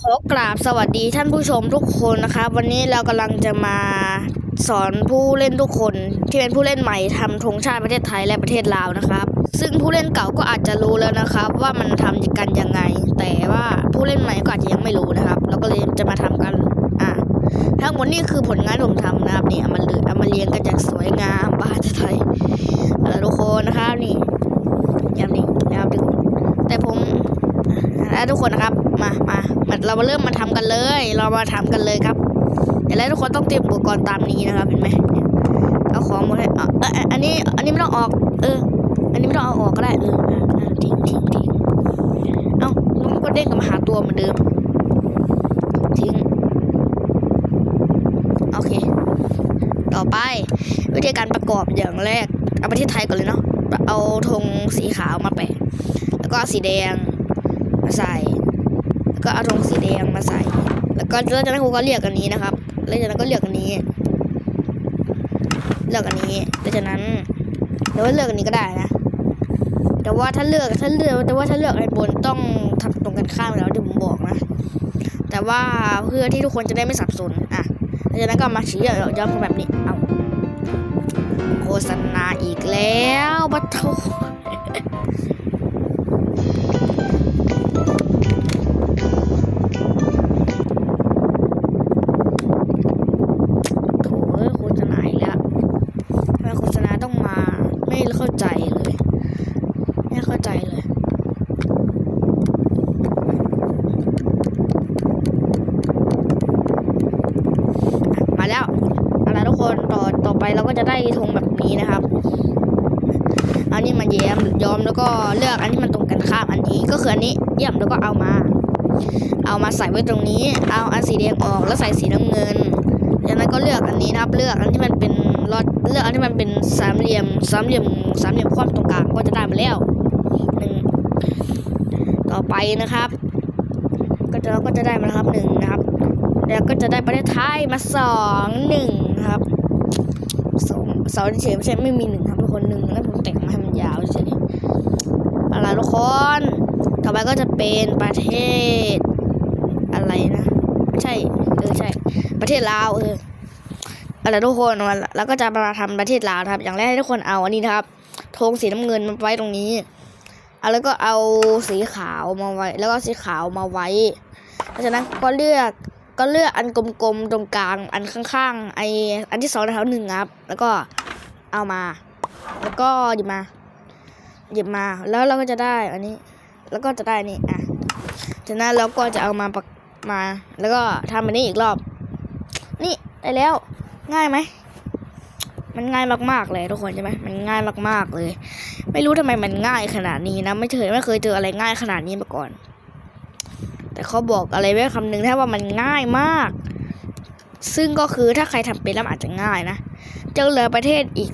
ขอกราบสวัสดีท่านผู้ชมทุกคนนะครับ วันนี้เรากำลังจะมาสอนผู้เล่นทุกคนที่เป็นผู้เล่นใหม่ทำธงชาติประเทศไทยและประเทศลาวนะครับ ซึ่งผู้เล่นเก่าก็อาจจะรู้แล้วนะครับ ว่ามันทำกันยังไง แต่ว่าผู้เล่นใหม่ก็อาจจะยังไม่รู้นะครับ เราก็เลยจะมาทำกันอะทั้งหมดนี่คือผลงานผมทำนะครับนี่เอามาเลยเอามาเรียงกันอย่างสวยงามบ้านไทยทุกคนนะครับนี่อย่างนี้นะครับทุกคนแต่ผมแล้วทุกคนนะครับ มามา เรามาเริ่มมาทำกันเลย เรามาทำกันเลยครับเดี๋ยวแล้วทุกคนต้องเตรียมอุปกรณ์ตามนี้นะครับเห็นไหมเอาของหมดให้อาเอออันนี้ อันนี้ไม่ต้องออก เออ อันนี้ไม่ต้องเอาออกก็ได้เออทิ้งทิ้งทิ้งเอ้ามันก็เด้งกลับมาหาตัวเหมือนเดิมทิ้งโอเค ต่อไป วิธีการประกอบอย่างแรก เอาประเทศไทยก่อนเลยเนาะเอาธงสีขาวมาแปะ แล้วก็สีแดงมาใส่ ก็เอาธงสีแดงมาใส่ แล้วก็แล้วจากนั้นครูก็เรียกอันนี้นะครับแล้วจากนั้นก็เลือกอันนี้ เลือกอันนี้แล้วจากนั้นหรือว่าเลือกอันนี้ก็ได้นะ แต่ว่าถ้าเลือกถ้าเลือกแต่ว่าถ้าเลือกไอ้บนต้องทำตรงกันข้ามแล้วที่ผมบอกนะ แต่ว่าเพื่อที่ทุกคนจะได้ไม่สับสนอะแล้วจากนั้นก็มาชี้ย้อมแบบนี้เอาโฆษณาอีกแล้วบัตโท เข้าใจเลย ไม่เข้าใจเลยมาแล้วอาละทุกคนต่อต่อไปเราก็จะได้ธงแบบนี้นะครับเอานี่มาแย้มยอมแล้วก็เลือกอันที่มันตรงกันข้ามอันนี้ก็คืออันนี้เยี่ยมแล้วก็เอามา เอามาใส่ไว้ตรงนี้ เอาอันสีแดงออกแล้วใส่สีน้ำเงินจากนั้นก็เลือกอันนี้นะครับ เลือกอันที่มันเป็นรอด ที่มันเป็นสามเหลี่ยมสามเหลี่ยมสามเหลี่ยมคว่ำตรงกลางก็จะได้มาแล้วหนึ่งต่อไปนะครับ ก็จะเราก็จะได้มาครับหนึ่งนะครับ แล้วก็จะได้ประเทศไทยมาสองหนึ่งครับสองสองเฉยไม่ใช่ไม่มีหนึ่งครับทุกคนหนึ่งแล้วผมแต่งมาให้มันยาวเฉยอาล่ะทุกคนต่อไปก็จะเป็นประเทศอะไรนะไม่ใช่เออใช่ ประเทศลาวเออ อาล่ะทุกคนมาแล้วก็จะมาทำประเทศลาวครับ อย่างแรกให้ทุกคนเอาอันนี้ครับธงสีน้ำเงินมาไว้ตรงนี้อแล้วก็เอาสีขาวมาไว้ แล้วก็สีขาวมาไว้หลังจากนั้นก็เลือกก็เลือกอันกลมๆตรงกลางอันข้างๆไออันที่สองแถวหนึ่งครับ แล้วก็เอามา แล้วก็หยิบมา หยิบมาแล้วเราก็จะได้อันนี้ แล้วก็จะได้นี่อะจากนั้นเราก็จะเอามาปักมา แล้วก็ทำอันนี้อีกรอบ นี่ได้แล้ว ง่ายไหมมันง่ายมากๆเลยทุกคนใช่ไหมมันง่ายมากๆเลย ไม่รู้ทำไมมันง่ายขนาดนี้นะไม่เคยไม่เคยเจออะไรง่ายขนาดนี้มาก่อน แต่เขาบอกอะไรไว้คำหนึ่งแค่ว่ามันง่ายมาก ซึ่งก็คือถ้าใครทำเป็นแล้วอาจจะง่ายนะเจอเหลือประเทศอีก